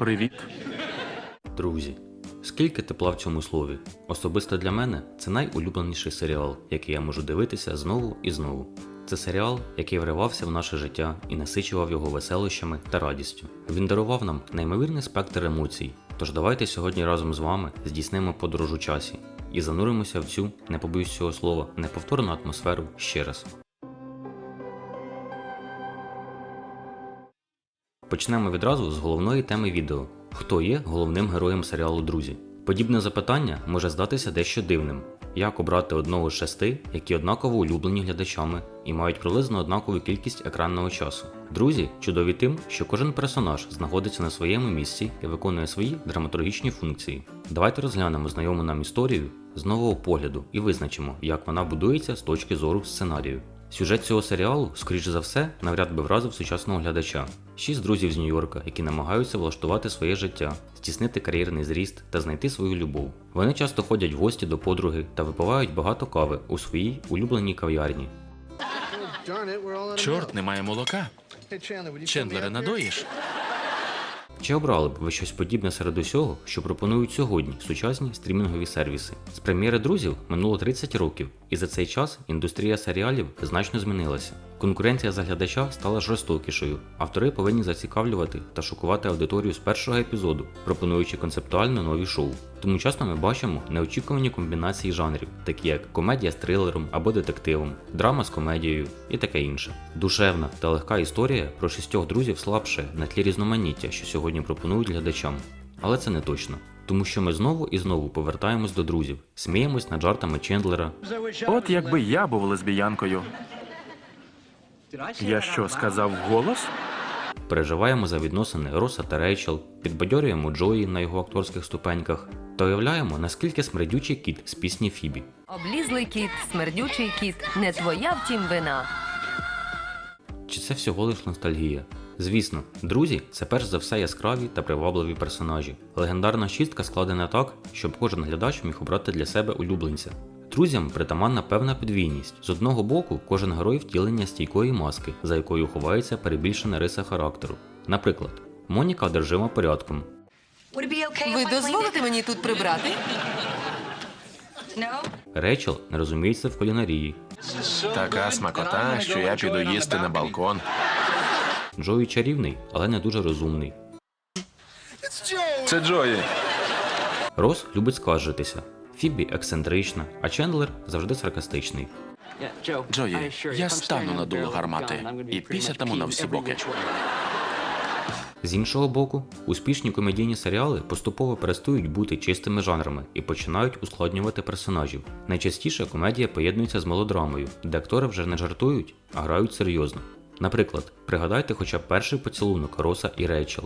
Привіт. Друзі, скільки тепла в цьому слові? Особисто для мене це найулюбленіший серіал, який я можу дивитися знову і знову. Це серіал, який вривався в наше життя і насичував його веселощами та радістю. Він дарував нам неймовірний спектр емоцій. Тож давайте сьогодні разом з вами здійснимо подорож у часі і зануримося в цю, не побоюсь цього слова, неповторну атмосферу ще раз. Почнемо відразу з головної теми відео: хто є головним героєм серіалу Друзі? Подібне запитання може здатися дещо дивним. Як обрати одного з шести, які однаково улюблені глядачами і мають приблизно однакову кількість екранного часу. Друзі чудові тим, що кожен персонаж знаходиться на своєму місці і виконує свої драматургічні функції. Давайте розглянемо знайому нам історію з нового погляду і визначимо, як вона будується з точки зору сценарію. Сюжет цього серіалу, скоріш за все, навряд би вразив сучасного глядача. Шість друзів з Нью-Йорка, які намагаються влаштувати своє життя, здійснити кар'єрний зріст та знайти свою любов. Вони часто ходять в гості до подруги та випивають багато кави у своїй улюбленій кав'ярні. Чорт, немає молока. Чендлера надоїш? Чи обрали б ви щось подібне серед усього, що пропонують сьогодні сучасні стрімінгові сервіси? З прем'єри друзів минуло 30 років, і за цей час індустрія серіалів значно змінилася. Конкуренція за глядача стала жорстокішою. Автори повинні зацікавлювати та шокувати аудиторію з першого епізоду, пропонуючи концептуально нові шоу. Тому часто ми бачимо неочікувані комбінації жанрів, такі як комедія з трилером або детективом, драма з комедією і таке інше. Душевна та легка історія про шістьох друзів слабше на тлі різноманіття, що сьогодні пропонують глядачам. Але це не точно. Тому що ми знову і знову повертаємось до друзів, сміємось над жартами Чендлера, От якби я був лесбіянкою. Я що сказав вголос? переживаємо за відносини Роса та Рейчел, підбадьорюємо Джої на його акторських ступеньках та уявляємо, наскільки смердючий кіт з пісні Фібі. Облізлий кіт, смердючий кіт, не твоя втім вина. Чи це всього лиш ностальгія? Звісно, друзі це перш за все яскраві та привабливі персонажі. Легендарна шістка складена так, щоб кожен глядач міг обрати для себе улюбленця. Друзям притаманна певна підвійність. З одного боку, кожен герой втілення стійкої маски, за якою ховається перебільшена риса характеру. Наприклад, Моніка одержима порядком, Ви дозволите мені тут прибрати? Рейчел не розуміється в кулінарії, Така смакота, що я піду їсти на балкон. Джої чарівний, але не дуже розумний. Це Джої. Рос любить скаржитися. Фібі ексцентрична, а Чендлер завжди саркастичний. Джої, я стану на дуло гармати і пісятиму на всі боки. З іншого боку, успішні комедійні серіали поступово перестають бути чистими жанрами і починають ускладнювати персонажів. Найчастіше комедія поєднується з мелодрамою, де актори вже не жартують, а грають серйозно. Наприклад, пригадайте хоча б перший поцілунок Роса і Рейчел.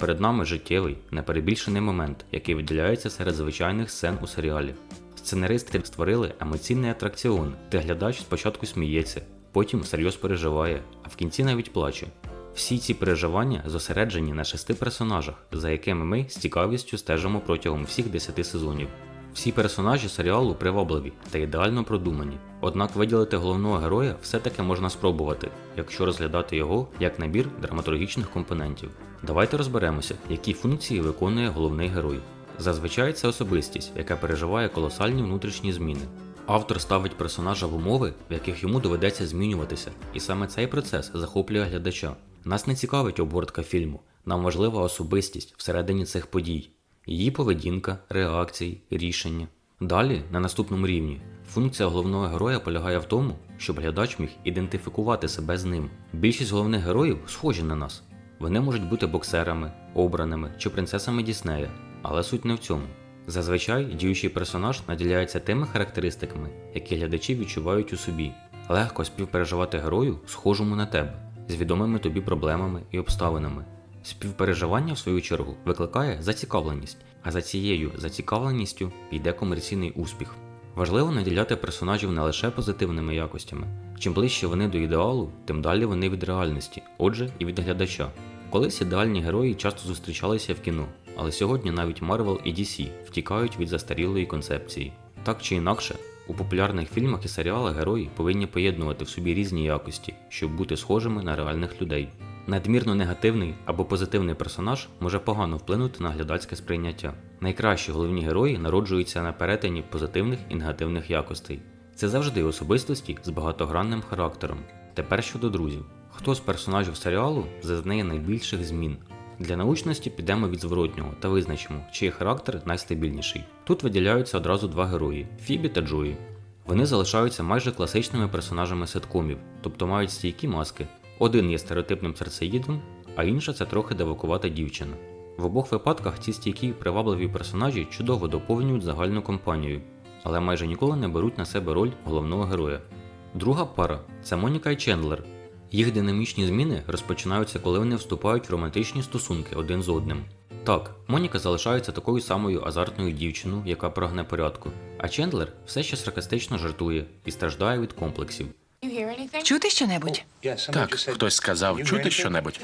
Перед нами життєвий, неперебільшений момент, який виділяється серед звичайних сцен у серіалі. Сценаристи створили емоційний атракціон, де глядач спочатку сміється, потім всерйоз переживає, а в кінці навіть плаче. Всі ці переживання зосереджені на шести персонажах, за якими ми з цікавістю стежимо протягом всіх десяти сезонів. Всі персонажі серіалу привабливі та ідеально продумані. Однак виділити головного героя все-таки можна спробувати, якщо розглядати його як набір драматургічних компонентів. Давайте розберемося, які функції виконує головний герой. Зазвичай це особистість, яка переживає колосальні внутрішні зміни. Автор ставить персонажа в умови, в яких йому доведеться змінюватися, і саме цей процес захоплює глядача. Нас не цікавить обгортка фільму, нам важлива особистість всередині цих подій, її поведінка, реакції, рішення. Далі, на наступному рівні, функція головного героя полягає в тому, щоб глядач міг ідентифікувати себе з ним. Більшість головних героїв схожі на нас. Вони можуть бути боксерами, обраними чи принцесами Діснея, але суть не в цьому. Зазвичай діючий персонаж наділяється тими характеристиками, які глядачі відчувають у собі. Легко співпереживати герою, схожому на тебе, з відомими тобі проблемами і обставинами. Співпереживання, в свою чергу, викликає зацікавленість, а за цією зацікавленістю йде комерційний успіх. Важливо наділяти персонажів не лише позитивними якостями. Чим ближче вони до ідеалу, тим далі вони від реальності, отже, і від глядача. Колись ідеальні герої часто зустрічалися в кіно, але сьогодні навіть Marvel і DC втікають від застарілої концепції. Так чи інакше, У популярних фільмах і серіалах герої повинні поєднувати в собі різні якості, щоб бути схожими на реальних людей. Надмірно негативний або позитивний персонаж може погано вплинути на глядацьке сприйняття. Найкращі головні герої народжуються на перетині позитивних і негативних якостей. Це завжди особистості з багатогранним характером. Тепер щодо друзів. Хто з персонажів серіалу зазнає найбільших змін? Для научності підемо від зворотнього та визначимо, чий характер найстабільніший. Тут виділяються одразу два герої Фібі та Джої. Вони залишаються майже класичними персонажами ситкомів, тобто мають стійкі маски. Один є стереотипним серцеїдом, а інша це трохи девакувата дівчина. В обох випадках ці стійкі привабливі персонажі чудово доповнюють загальну компанію, але майже ніколи не беруть на себе роль головного героя. Друга пара це Моніка і Чендлер. Їх динамічні зміни розпочинаються, коли вони вступають в романтичні стосунки один з одним. Так, Моніка залишається такою самою азартною дівчиною, яка прагне порядку, а Чендлер все ще саркастично жартує і страждає від комплексів. Чути щонебудь? Так, хтось сказав чути щонебудь.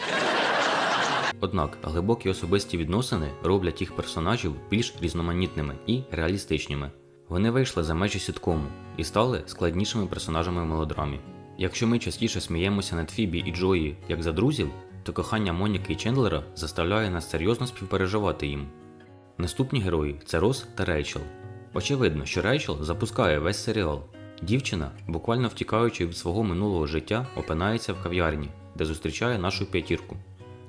Однак глибокі особисті відносини роблять їх персонажів більш різноманітними і реалістичними. Вони вийшли за межі сіткому і стали складнішими персонажами в мелодрамі. Якщо ми частіше сміємося над Фібі і Джої як за друзів, то кохання Моніки і Чендлера заставляє нас серйозно співпереживати їм. Наступні герої це Рос та Рейчел. Очевидно, що Рейчел запускає весь серіал. Дівчина, буквально втікаючи від свого минулого життя, опинається в кав'ярні, де зустрічає нашу п'ятірку.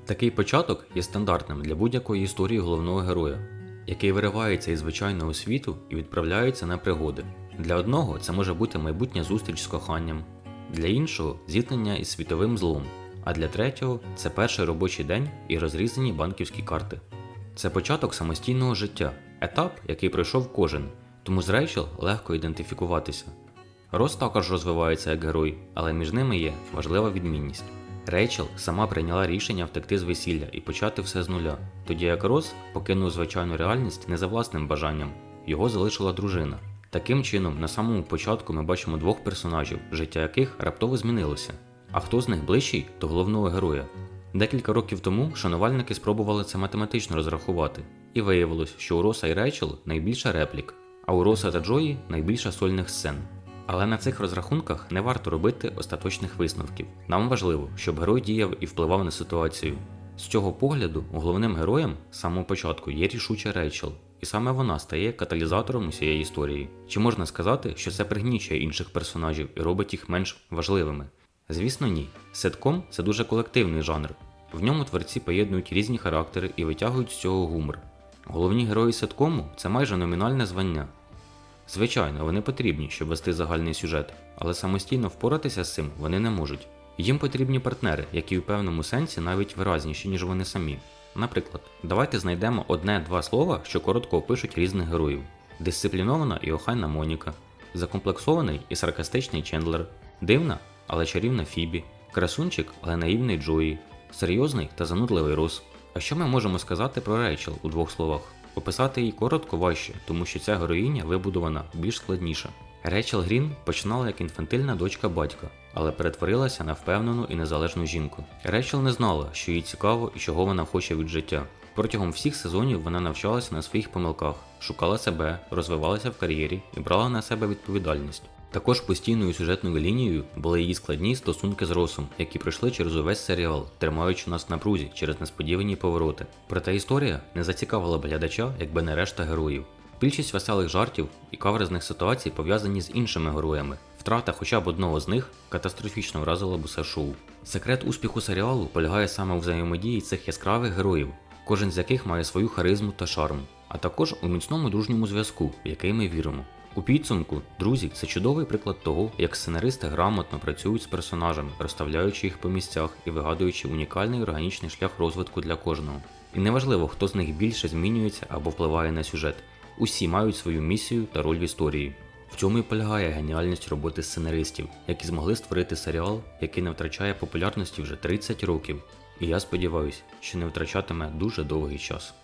Такий початок є стандартним для будь-якої історії головного героя, який виривається із звичайного світу і відправляється на пригоди. Для одного це може бути майбутня зустріч з коханням, для іншого зіткнення із світовим злом, а для третього це перший робочий день і розрізані банківські карти. Це початок самостійного життя, етап, який пройшов кожен, тому з Рейчел легко ідентифікуватися. Рос також розвивається як герой, але між ними є важлива відмінність. Рейчел сама прийняла рішення втекти з весілля і почати все з нуля, тоді як Рос покинув звичайну реальність не за власним бажанням, його залишила дружина. Таким чином, на самому початку ми бачимо двох персонажів, життя яких раптово змінилося. А хто з них ближчий до головного героя? Декілька років тому шанувальники спробували це математично розрахувати, і виявилось, що у Роса і Рейчел найбільше реплік, а у Роса та Джої найбільше сольних сцен. Але на цих розрахунках не варто робити остаточних висновків. Нам важливо, щоб герой діяв і впливав на ситуацію. З цього погляду головним героєм з самого початку є рішуча Рейчел, і саме вона стає каталізатором усієї історії. Чи можна сказати, що це пригнічує інших персонажів і робить їх менш важливими? Звісно, ні. Сетком це дуже колективний жанр. В ньому творці поєднують різні характери і витягують з цього гумор. Головні герої сеткому це майже номінальне звання. Звичайно, вони потрібні, щоб вести загальний сюжет, але самостійно впоратися з цим вони не можуть. Їм потрібні партнери, які в певному сенсі навіть виразніші, ніж вони самі. Наприклад, давайте знайдемо одне-два слова, що коротко опишуть різних героїв: дисциплінована і охайна Моніка, закомплексований і саркастичний Чендлер, дивна, але чарівна Фібі, красунчик, але наївний Джої, серйозний та занудливий Рос. А що ми можемо сказати про Рейчел у двох словах? Описати її коротко важче, тому що ця героїня вибудована більш складніше. Рейчел Грін починала як інфантильна дочка батька, але перетворилася на впевнену і незалежну жінку. Рейчел не знала, що їй цікаво і чого вона хоче від життя. Протягом всіх сезонів вона навчалася на своїх помилках, шукала себе, розвивалася в кар'єрі і брала на себе відповідальність. Також постійною сюжетною лінією були її складні стосунки з Росом, які пройшли через увесь серіал, тримаючи нас в напрузі через несподівані повороти. Проте історія не зацікавила б глядача, якби не решта героїв. Більшість веселих жартів і каверзних ситуацій пов'язані з іншими героями. Втрата хоча б одного з них катастрофічно вразила б усе шоу. Секрет успіху серіалу полягає саме у взаємодії цих яскравих героїв, кожен з яких має свою харизму та шарм, а також у міцному дружньому зв'язку, в який ми віримо. У підсумку, друзі, це чудовий приклад того, як сценаристи грамотно працюють з персонажами, розставляючи їх по місцях і вигадуючи унікальний органічний шлях розвитку для кожного. І неважливо, хто з них більше змінюється або впливає на сюжет. Усі мають свою місію та роль в історії. В цьому і полягає геніальність роботи сценаристів, які змогли створити серіал, який не втрачає популярності вже 30 років. І я сподіваюся, що не втрачатиме дуже довгий час.